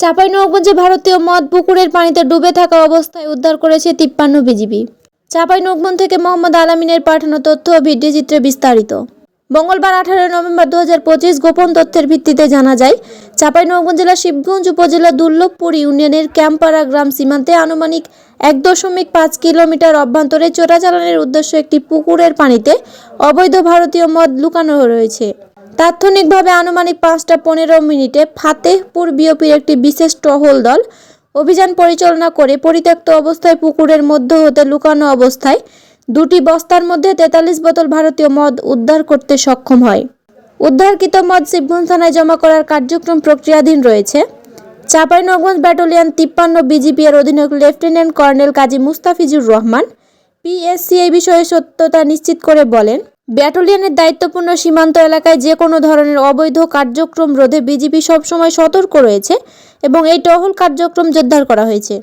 চাঁপাইনবাবগঞ্জে ভারতীয় মদ পুকুরের পানিতে ডুবে থাকা অবস্থায় উদ্ধার করেছে তিপ্পান্ন বিজিবি। চাঁপাইনবাবগঞ্জ থেকে মোহাম্মদ আলামিনের পাঠানো তথ্য ও ভিডিওচিত্রে বিস্তারিত। মঙ্গলবার আঠারো নভেম্বর দু হাজার পঁচিশ গোপন তথ্যের ভিত্তিতে জানা যায়, চাঁপাইনবাবগঞ্জ জেলার শিবগঞ্জ উপজেলা দুর্লভপুর ইউনিয়নের ক্যাম্পাড়া গ্রাম সীমান্তে আনুমানিক এক দশমিক পাঁচ কিলোমিটার অভ্যন্তরে চোরাচালানের উদ্দেশ্যে একটি পুকুরের পানিতে অবৈধ ভারতীয় মদ লুকানো রয়েছে। তাৎক্ষণিকভাবে আনুমানিক পাঁচটা পনেরো মিনিটে ফাতেহপুর বিওপির একটি বিশেষ টহল দল অভিযান পরিচালনা করে পরিত্যক্ত অবস্থায় পুকুরের মধ্য হতে লুকানো অবস্থায় দুটি বস্তার মধ্যে তেতাল্লিশ বোতল ভারতীয় মদ উদ্ধার করতে সক্ষম হয়। উদ্ধারকৃত মদ শিবগঞ্জ থানায় জমা করার কার্যক্রম প্রক্রিয়াধীন রয়েছে। চাঁপাইনগঞ্জ ব্যাটালিয়ন তিপ্পান্ন বিজিপি এর অধীনক lieutenant colonel Kazi Mustafizur Rahman, PSC এই বিষয়ে সত্যতা নিশ্চিত করে বলেন ব্যাটালিয়নের দায়িত্বপূর্ণ সীমান্ত এলাকায় যে কোনো ধরনের অবৈধ কার্যক্রম রোধে বিজিবি সবসময় সতর্ক রয়েছে এবং এই টহল কার্যক্রম জোরদার করা হয়েছে।